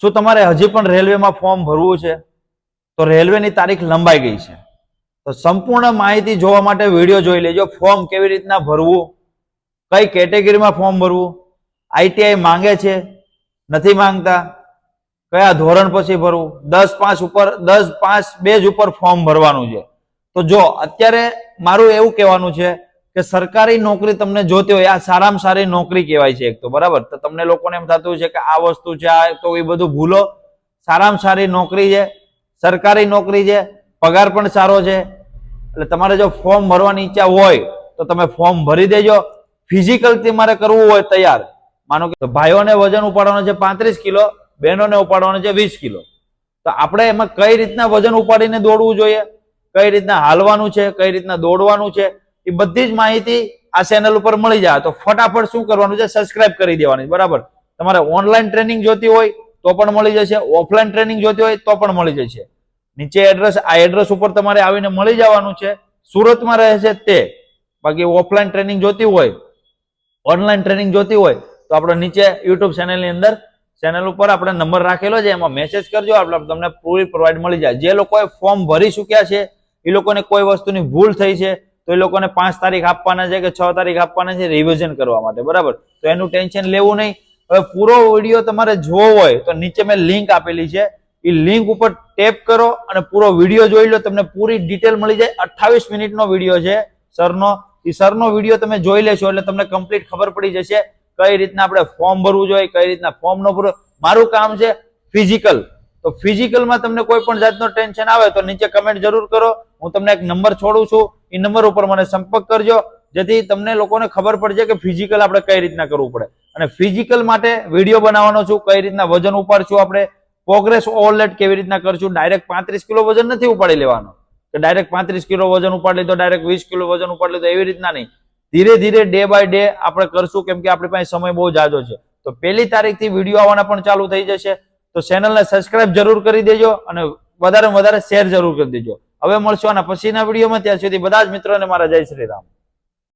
શું તમારે હજી પણ રેલવેમાં ફોર્મ ભરવું છે? તો રેલવેની તારીખ લંબાઈ ગઈ છે. તો સંપૂર્ણ માહિતી જોવા માટે વીડિયો જોઈ લેજો. ફોર્મ કેવી રીતના ભરવું? કઈ કેટેગરીમાં ફોર્મ ભરવું? આઈટીઆઈ માંગે છે? નથી માંગતા? કયા ધોરણ પછી ભરવું? દસ પાંચ ઉપર, દસ પાંચ બે જ ઉપર ફોર્મ ભરવાનું છે. તો જો, અત્યારે મારું એવું કહેવાનું છે કે સરકારી નોકરી તમને જોતી હોય, આ સારામાં સારી નોકરી કહેવાય છે એક તો, બરાબર? તો તમને લોકોને એમ થતું છે કે આ વસ્તુ છે, આ તો એ બધું ભૂલો. સારામાં સારી નોકરી છે, સરકારી નોકરી છે, પગાર પણ સારો છે. એટલે તમારે જો ફોર્મ ભરવાની ઈચ્છા હોય, તો તમે ફોર્મ ભરી દેજો. ફિઝિકલ તમારે કરવું હોય તૈયાર. માનો કે ભાઈઓને વજન ઉપાડવાનું છે પાંત્રીસ કિલો, બહેનોને ઉપાડવાનું છે વીસ કિલો. તો આપણે એમાં કઈ રીતના વજન ઉપાડીને દોડવું જોઈએ? કઈ રીતના હાલવાનું છે? કઈ રીતના દોડવાનું છે? એ બધી જ માહિતી આ ચેનલ ઉપર મળી જાય. તો ફટાફટ શું કરવાનું છે? સબસ્ક્રાઇબ કરી દેવાની. બરાબર? તમારે ઓનલાઈન ટ્રેનિંગ જોતી હોય તો પણ મળી જશે. ઓફલાઈન ટ્રેનિંગ જોતી હોય તો પણ મળી જશે. નીચે એડ્રેસ આ એડ્રેસ ઉપર તમારે આવીને મળી જવાનું છે. સુરતમાં રહે છે તે. બાકી ઓફલાઈન ટ્રેનિંગ જોતી હોય ઓનલાઈન ટ્રેનિંગ જોતી હોય, તો આપણે નીચે યુટ્યુબ ચેનલની અંદર ચેનલ ઉપર આપણે નંબર રાખેલો છે. એમાં મેસેજ કરજો. આપણે તમને પૂરી પ્રોવાઈડ મળી જાય. જે લોકોએ ફોર્મ ભરી ચૂક્યા છે, એ લોકોને કોઈ વસ્તુની ભૂલ થઈ છે તો એ લોકોને પાંચ તારીખ આપવાના છે કે છ તારીખ આપવાના છે રિવિઝન કરવા માટે, બરાબર? તો એનું ટેન્શન લેવું નહીં. હવે પૂરો વીડિયો તમારે જોવો હોય તો નીચે મેં લિંક આપેલી છે. એ લિંક ઉપર ટેપ કરો અને પૂરો વીડિયો જોઈ લો. તમને પૂરી ડિટેલ મળી જાય. અઠ્ઠાવીસ મિનિટનો વીડિયો છે સરનો. એ સરનો વીડિયો તમે જોઈ લેશો એટલે તમને કમ્પ્લીટ ખબર પડી જશે કઈ રીતના આપણે ફોર્મ ભરવું જોઈએ, કઈ રીતના ફોર્મ ન ભરવું મારું કામ છે ફિઝિકલ તો ફિઝિકલમાં તમને કોઈ પણ જાતનો ટેન્શન આવે તો નીચે કમેન્ટ જરૂર કરો. હું તમને એક નંબર છોડું છું. એ નંબર ઉપર મને સંપર્ક કરજો. જેથી તમને લોકોને ખબર પડશે કે ફિઝિકલ આપણે કઈ રીતના કરવું પડે. અને ફિઝિકલ માટે વીડિયો બનાવવાનો છું. કઈ રીતના વજન ઉપાડશું આપણે? પ્રોગ્રેસ ઓવરલેટ કેવી રીતના કરશું? ડાયરેક્ટ પાંત્રીસ કિલો વજન નથી ઉપાડી લેવાનો. કે ડાયરેક્ટ પાંત્રીસ કિલો વજન ઉપાડી લીધો ડાયરેક્ટ વીસ કિલો વજન ઉપાડી લીધો, એવી રીતના નહીં. ધીરે ધીરે ડે બાય ડે આપણે કરશું, કેમ કે આપણી પાસે સમય બહુ જાજો છે. તો પહેલી તારીખથી વીડિયો આવવાના પણ ચાલુ થઈ જશે. તો ચેનલને સબસ્ક્રાઇબ જરૂર કરી દેજો અને વધારે વધારે શેર જરૂર કરી દેજો. હવે મળશું આના પછીના વિડીયોમાં ત્યાં સુધી બધા જ મિત્રોને મારા જય શ્રી રામ.